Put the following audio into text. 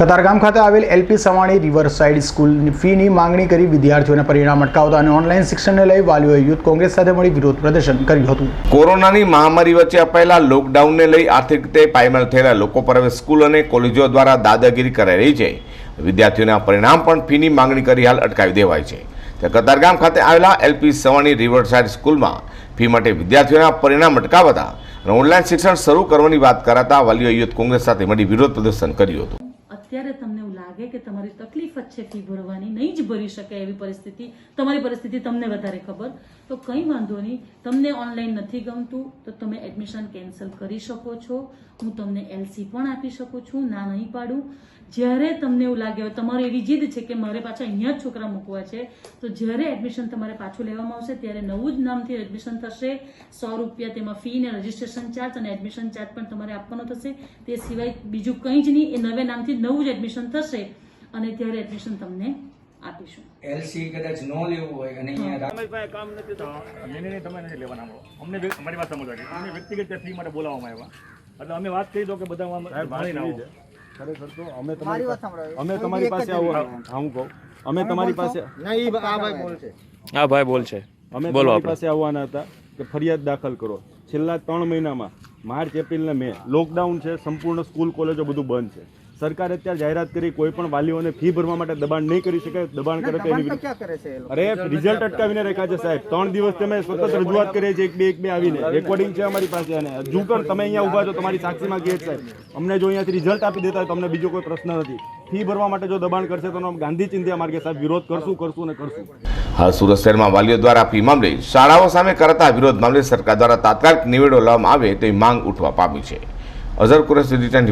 કતારગામ ખાતે આવેલ એલપી સવાણી રિવરસાઇડ સ્કૂલની ફીની માંગણી કરી વિદ્યાર્થીઓના પરિણામ અટકાવતા અને ઓનલાઈન શિક્ષણને લઈ વાલીઓએ યુથ કોંગ્રેસ સાથે મળી વિરોધ પ્રદર્શન કર્યું હતું. કોરોનાની મહામારી વચ્ચે અપાયેલા લોકડાઉનને લઈ આર્થિક રીતે પાયમાલ થયેલા લોકો પર હવે સ્કૂલ અને કોલેજો દ્વારા દાદાગીરી કરાઈ રહી છે. વિદ્યાર્થીઓના પરિણામ પણ ફીની માંગણી કરી હાલ અટકાવી દેવાય છે. કતારગામ ખાતે આવેલા એલપી સવાણી રિવરસાઇડ સ્કૂલમાં ફી માટે વિદ્યાર્થીઓના પરિણામ અટકાવતા અને ઓનલાઈન શિક્ષણ શરૂ કરવાની વાત કરાતા વાલીઓ યુથ કોંગ્રેસ સાથે મળી વિરોધ પ્રદર્શન કર્યું હતું. અત્યારે તમને લાગે કે તમારી તકલીફ જ છે ફી ભરવાની, નહીં જ ભરી શકે એવી પરિસ્થિતિ. તમારી પરિસ્થિતિ તમને વધારે ખબર. તો કંઈ વાંધો નહીં. તમને ઓનલાઈન નથી ગમતું, તો તમે એડમિશન કેન્સલ કરી શકો છો. હું તમને એલસી પણ આપી શકું છું, ના નહીં પાડું. જ્યારે તમને એવું લાગે હવે તમારી એવી જીદ છે કે મારે પાછા અહીંયા જ છોકરા મૂકવા છે, તો જ્યારે એડમિશન તમારે પાછું લેવામાં આવશે, ત્યારે નવું જ નામથી એડમિશન થશે. સો રૂપિયા તેમાં ફી ને રજીસ્ટ્રેશન ચાર્જ અને એડમિશન ચાર્જ પણ તમારે આપવાનો થશે. તે સિવાય બીજું કંઈ જ નહીં, એ નવે નામથી નવું જ એડમિશન થશે. અને ત્યારે એડમિશન તમને આપીશું. એલસી કદાચ ન લેવું હોય અને અહીંયા કામ નથી તો નહીં નહીં તમે નથી લેવાના અમને અમારી વાત સમજો અમને વ્યક્તિગત ફી માટે બોલાવવામાં આવ્યા. એટલે અમે વાત કરી દો કે બધા ભણી ના. ખરેખર તો અમે તમારી અમે તમારી પાસે આવો. હું કહું. અમે તમારી પાસે હા ભાઈ બોલ છે. અમે બોલો તમારી પાસે આવવાના હતા કે ફરિયાદ દાખલ કરો. છેલ્લા ત્રણ મહિનામાં માર્ચ એપ્રિલ ને મે. લોકડાઉન છે સંપૂર્ણ સ્કૂલ કોલેજો બધું બંધ છે. સરકારે અત્યારે જાહેરાત કરી કોઈ પણ વાલીઓને ફી ભરવા માટે દબાણ નહીં કરી શકે દબાણ કરે તો એની અરે રિઝલ્ટ અટકાવીને રાખ્યા છે સાહેબ. ત્રણ દિવસ તમે સતત રજૂઆત કરી છે એક બે એક બે આવીને. રેકોર્ડિંગ છે અમારી પાસે અને હજુ પણ તમે અહીંયા ઊભા છો તમારી સાક્ષીમાં કહે છે સાહેબ. અમને જો અહીંયાથી રિઝલ્ટ આપી દેતા હોય તો અમને બીજો કોઈ પ્રશ્ન નથી. ફી ભરવા માટે જો દબાણ કરશે તો ગાંધી ચિંધ્યા માર્ગે સાહેબ વિરોધ કરશું કરશું અને કરશું. હાલ સુરત શહેરમાં વાલીઓ દ્વારા ફી મામલે શાળાઓ સામે કરાતા વિરોધ મામલે સરકાર દ્વારા તાત્કાલિક નિવેડો લાવવામાં આવે તેવી માંગ ઉઠવા પામી છે. અઝર કુરેશ રિટર્ન